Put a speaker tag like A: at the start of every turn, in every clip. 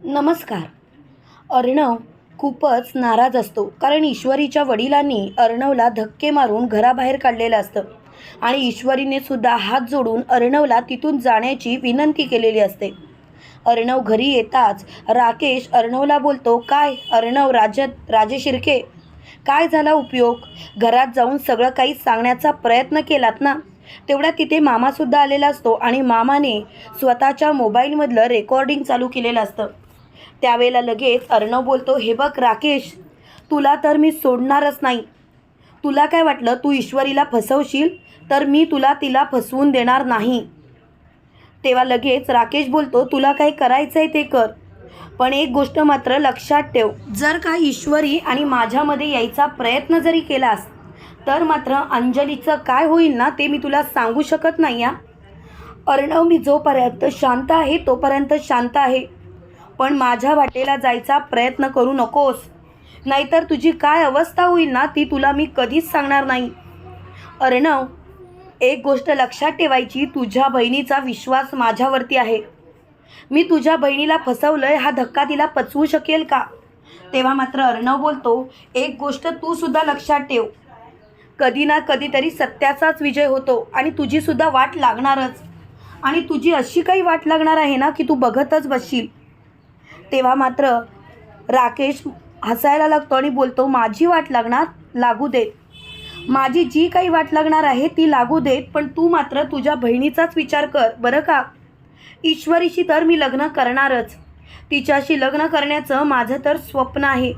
A: नमस्कार. अर्णव खूपच नाराज असतो कारण ईश्वरीच्या वडिलांनी अर्णवला धक्के मारून घराबाहेर काढलेलं असतं आणि ईश्वरीने सुद्धा हात जोडून अर्णवला तिथून जाण्याची विनंती केलेली असते. अर्णव घरी येताच राकेश अर्णवला बोलतो काय अर्णव राज राजे शिर्के काय झाला उपयोग? घरात जाऊन सगळं काही सांगण्याचा प्रयत्न केलात ना? तेवढ्या तिथे मामासुद्धा आलेला असतो आणि मामाने स्वतःच्या मोबाईलमधलं रेकॉर्डिंग चालू केलेलं असतं. त्यावेळेला लगेच अर्णव बोलतो हे बघ राकेश तुला तर मी सोडणारच नाही. तुला काय वाटलं तू ईश्वरीला फसवशील? तर मी तुला तिला फसवून देणार नाही. तेव्हा लगेच राकेश बोलतो तुला काय करायचं आहे ते कर. पण एक गोष्ट मात्र लक्षात ठेव. जर का ईश्वरी आणि माझ्यामध्ये यायचा प्रयत्न जरी केलास तर मात्र अंजलीचं काय होईल ना ते मी तुला सांगू शकत नाही या अर्णव मी जोपर्यंत शांत आहे तोपर्यंत शांत आहे. पण माझ्या वाटेला जायचा प्रयत्न करू नकोस. नाहीतर तुझी काय अवस्था होईल ना ती तुला मी कधीच सांगणार नाही. अर्णव एक गोष्ट लक्षात ठेवायची तुझ्या बहिणीचा विश्वास माझ्यावरती आहे. मी तुझ्या बहिणीला फसवलंय हा धक्का तिला पचवू शकेल का? तेव्हा मात्र अर्णव बोलतो एक गोष्ट तू सुद्धा लक्षात ठेव. कधी ना कधीतरी सत्याचाच विजय होतो आणि तुझीसुद्धा वाट लागणारच. आणि तुझी अशी काही वाट लागणार आहे ना की तू बघतच बसशील. तेव्हा मात्र राकेश हसायला लागतो आणि बोलतो माझी वाट लागणार लागू देत. माझी जी काही वाट लागणार आहे ती लागू देत पण तू मात्र तुझ्या बहिणीचाच विचार कर बरं का? ईश्वरीशी तर मी लग्न करणारच. तिच्याशी लग्न करण्याचं माझं तर स्वप्न आहे.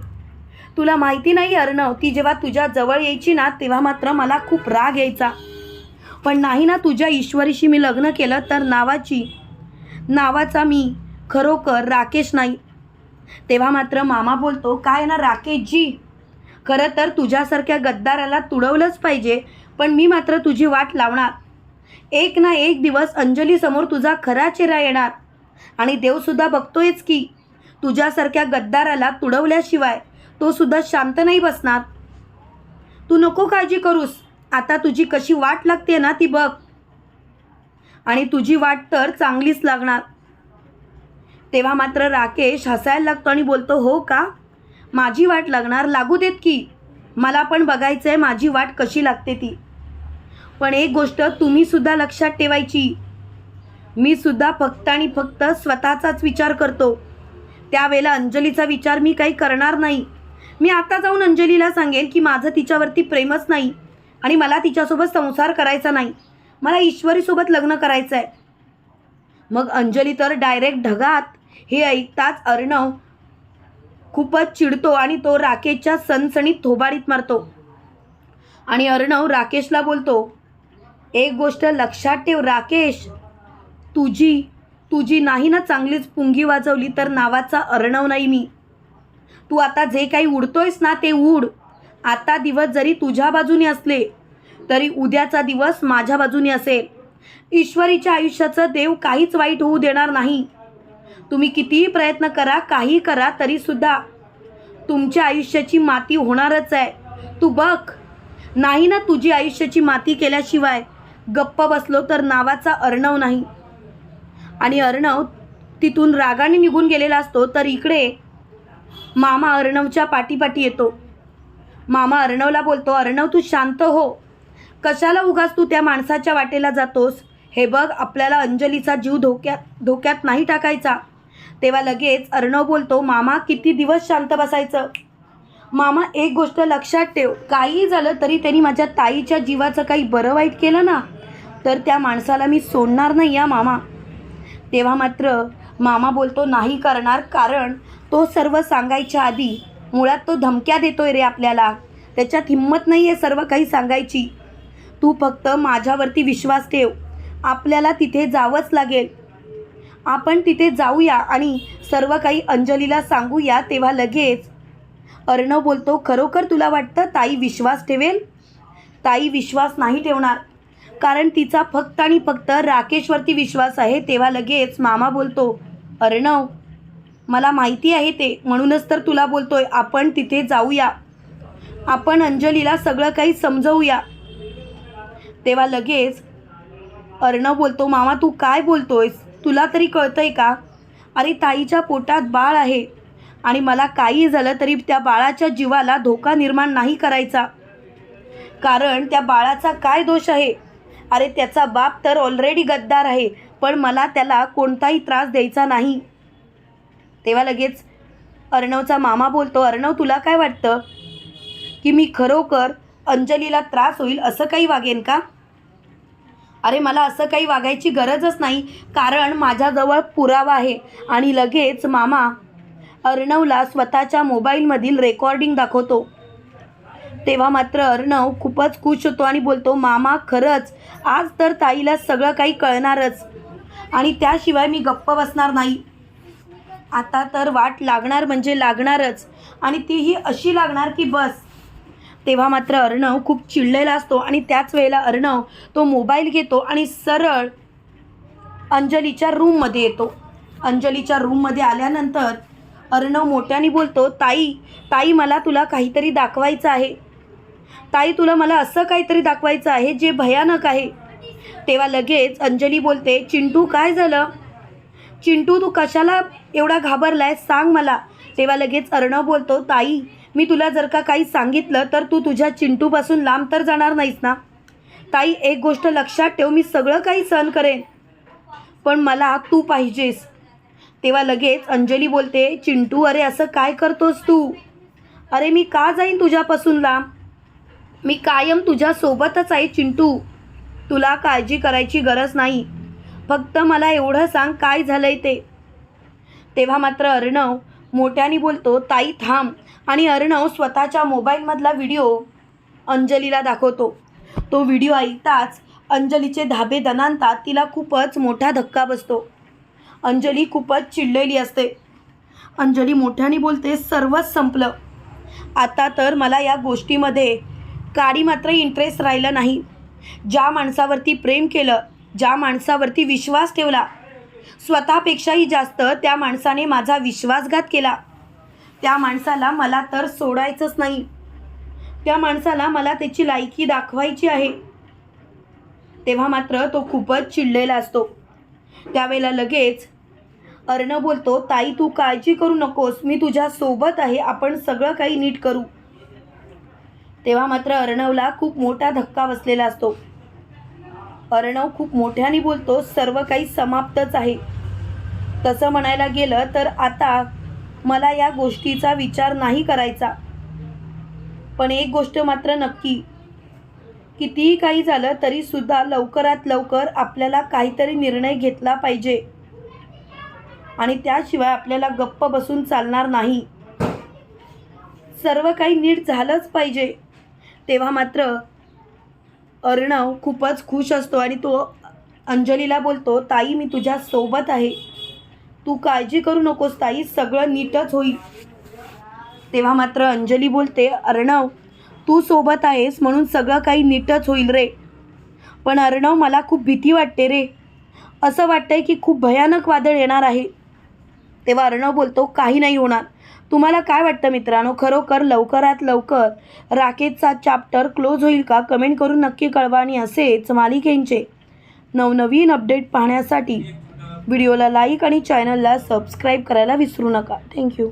A: तुला माहिती नाही अर्णव ती जेव्हा तुझ्या जवळ यायची ना तेव्हा मात्र मला खूप राग यायचा. पण नाही ना तुझ्या ईश्वरीशी मी लग्न केलं तर नावाची नावाचा मी खरोखर राकेश नाही. तेव्हा मात्र मामा बोलतो काय ना राकेशजी खरं तर तुझ्यासारख्या गद्दाराला तुडवलंच पाहिजे पण मी मात्र तुझी वाट लावणार. एक ना एक दिवस अंजलीसमोर तुझा खरा चेहरा येणार आणि देवसुद्धा बघतोयच की तुझ्यासारख्या गद्दाराला तुडवल्याशिवाय तो सुद्धा शांत नाही बसणार. तू नको काळजी करूस आता तुझी कशी वाट लागते ना ती बघ. आणि तुझी वाट तर चांगलीच लागणार. तेव्हा मात्र राकेश हसायला लागतो आणि बोलतो हो का? माझी वाट लागणार लागू देत की? मला पण बघायचं आहे माझी वाट कशी लागते ती. पण एक गोष्ट तुम्हीसुद्धा लक्षात ठेवायची. मी सुद्धा फक्त आणि फक्त स्वतःचाच विचार करतो. त्यावेळेला अंजलीचा विचार मी काही करणार नाही. मी आता जाऊन अंजलीला सांगेन की माझं तिच्यावरती प्रेमच नाही आणि मला तिच्यासोबत संसार करायचा नाही. मला ईश्वरीसोबत लग्न करायचं आहे मग अंजली तर डायरेक्ट ढगात हे ऐकताच अर्णव खूपच चिडतो आणि तो राकेशच्या सणसणीत थोबाडीत मारतो. आणि अर्णव राकेशला बोलतो एक गोष्ट लक्षात ठेव राकेश तुझी तुझी नाही ना चांगलीच पुंगी वाजवली तर नावाचा अर्णव नाही मी. तू आता जे काही उडतोयस ना ते उड. आता दिवस जरी तुझ्या बाजूने असले तरी उद्याचा दिवस माझ्या बाजूने असेल. ईश्वरीच्या आयुष्याचं देव काहीच वाईट होऊ देणार नाही. तुम्ही कितीही प्रयत्न करा काही करा तरीसुद्धा तुमच्या आयुष्याची माती होणारच आहे. तू बघ. नाही ना तुझी आयुष्याची माती केल्याशिवाय गप्प बसलो तर नावाचा अर्णव नाही. आणि अर्णव तिथून रागाने निघून गेलेला असतो तर इकडे मामा अर्णवच्या पाठीपाठी येतो. मामा अर्णवला बोलतो अर्णव तू शांत हो. कशाला उगाच तू त्या माणसाच्या वाटेला जातोस? हे बघ आपल्याला अंजलीचा जीव धोक्यात धोक्यात नाही टाकायचा. तेव्हा लगेच अर्णव बोलतो मामा किती दिवस शांत बसायचं? मामा एक गोष्ट लक्षात ठेव. काही झालं तरी त्यांनी माझ्या ताईच्या जीवाचं काही बरं वाईट केलं ना तर त्या माणसाला मी सोडणार नाही या मामा. तेव्हा मात्र मामा बोलतो नाही करणार कारण तो सर्व सांगायच्या आधी मुळात तो धमक्या देतोय रे आपल्याला. त्याच्यात हिंमत नाही आहे सर्व काही सांगायची. तू फक्त माझ्यावरती विश्वास ठेव. आपल्याला तिथे जावंच लागेल. आपण तिथे जाऊया आणि सर्व काही अंजलीला सांगूया तेव्हा लगेच. अर्णव बोलतो खरोखर तुला वाटतं ताई विश्वास ठेवेल? ताई विश्वास नाही ठेवणार. कारण तिचा फक्त आणि फक्त राकेशवरती विश्वास आहे. तेव्हा लगेच मामा बोलतो अर्णव मला माहिती आहे ते. म्हणूनच तर तुला बोलतोय आपण तिथे जाऊया. आपण अंजलीला सगळं काही समजवूया. तेव्हा लगेच अर्णव बोलतो मामा तू काय बोलतोयस? तुला तरी कळतंय का? अरे ताईच्या पोटात बाळ आहे आणि मला काही झालं तरी त्या बाळाच्या जीवाला धोका निर्माण नाही करायचा. कारण त्या बाळाचा काय दोष आहे? अरे त्याचा बाप तर ऑलरेडी गद्दार आहे पण मला त्याला कोणताही त्रास द्यायचा नाही. तेव्हा लगेच अर्णवचा मामा बोलतो अर्णव तुला काय वाटतं? की मी खरोखर अंजलीला त्रास होईल असं काही वागेन का? अरे मला असं काही वागायची गरजच नाही कारण माझ्याजवळ पुरावा आहे. आणि लगेच मामा अर्णवला स्वतःच्या मोबाईलमधील रेकॉर्डिंग दाखवतो. तेव्हा मात्र अर्णव खूपच खुश होतो आणि बोलतो मामा खरंच आज तर ताईला सगळं काही कळणारच. आणि त्याशिवाय मी गप्प बसणार नाही. आता तर वाट लागणार म्हणजे लागणारच. आणि तीही अशी लागणार की बस. तेव्हा मात्र अर्णव खूप चिडलेला असतो आणि त्याच वेळेला अर्णव तो मोबाईल घेतो आणि सरळ अंजलीच्या रूममध्ये येतो. अंजलीच्या रूममध्ये आल्यानंतर अर्णव मोठ्याने बोलतो ताई ताई मला तुला काहीतरी दाखवायचं आहे. ताई तुला मला असं काहीतरी दाखवायचं आहे जे भयानक आहे. तेव्हा लगेच अंजली बोलते चिंटू काय झालं? चिंटू तू कशाला एवढा घाबरलाय सांग मला. तेव्हा लगेच अर्णव बोलतो ताई मी तुला जर का काही सांगितलं तर तू तुझ्या चिंटूपासून लांब तर जाणार नाहीस ना? ताई एक गोष्ट लक्षात ठेव मी सगळं काही सहन करेन. पण मला तू पाहिजेस. तेव्हा लगेच अंजली बोलते चिंटू अरे असं काय करतोस तू? अरे मी का जाईन तुझ्यापासून लांब? मी कायम तुझ्यासोबतच आहे चिंटू. तुला काळजी करायची गरज नाही. फक्त मला एवढं सांग काय झालंय ते? तेव्हा मात्र अर्णव मोठ्याने बोलतो ताई थांब. आणि अर्णव स्वतःच्या मोबाईलमधला व्हिडिओ अंजलीला दाखवतो. तो व्हिडिओ ऐकताच अंजलीचे धाबे दणांतात तिला खूपच मोठा धक्का बसतो. अंजली खूपच चिडलेली असते. अंजली मोठ्याने बोलते सर्वच संपलं. आता तर मला या गोष्टीमध्ये काडी मात्र इंटरेस्ट राहिला नाही. ज्या माणसावरती प्रेम केलं ज्या माणसावरती विश्वास ठेवला स्वतःपेक्षाही जास्त त्या माणसाने माझा विश्वासघात केला. त्या माणसाला मला तर सोडायचंच नाही. त्या माणसाला मला त्याची लायकी दाखवायची आहे. तेव्हा मात्र तो खूपच चिडलेला असतो. त्यावेळेला लगेच अर्ण बोलतो ताई तू काळजी करू नकोस. मी तुझ्या सोबत आहे. आपण सगळं काही नीट करू. तेव्हा मात्र अर्णवला खूप मोठा धक्का बसलेला असतो. अर्णव खूप मोठ्याने बोलतो सर्व काही समाप्तच आहे. तसं म्हणायला गेलं तर आता मला या गोष्टीचा विचार नाही करायचा. पण एक गोष्ट मात्र नक्की कितीही काही झालं तरीसुद्धा लवकरात लवकर आपल्याला काहीतरी निर्णय घेतला पाहिजे. आणि त्याशिवाय आपल्याला गप्प बसून चालणार नाही. सर्व काही नीट झालंच पाहिजे. तेव्हा मात्र अर्णव खूपच खुश असतो आणि तो अंजलीला बोलतो ताई मी तुझ्या सोबत आहे. तू काळजी करू नकोस ताई सगळं नीटच होईल. तेव्हा मात्र अंजली बोलते अर्णव तू सोबत आहेस म्हणून सगळं काही नीटच होईल रे. पण अर्णव मला खूप भीती वाटते रे. असं वाटतंय की खूप भयानक वादळ येणार आहे. तेव्हा अर्णव बोलतो काही नाही होणार. तुम्हाला काय वाटतं मित्रांनो? खरोखर लवकरात लवकर राकेशचा चॅप्टर क्लोज होईल का? कमेंट करून नक्की कळवा आणि असेच मालिकेंचे नवनवीन अपडेट पाहण्यासाठी व्हिडिओला लाईक आणि चॅनलला सबस्क्राईब करायला विसरू नका. थँक्यू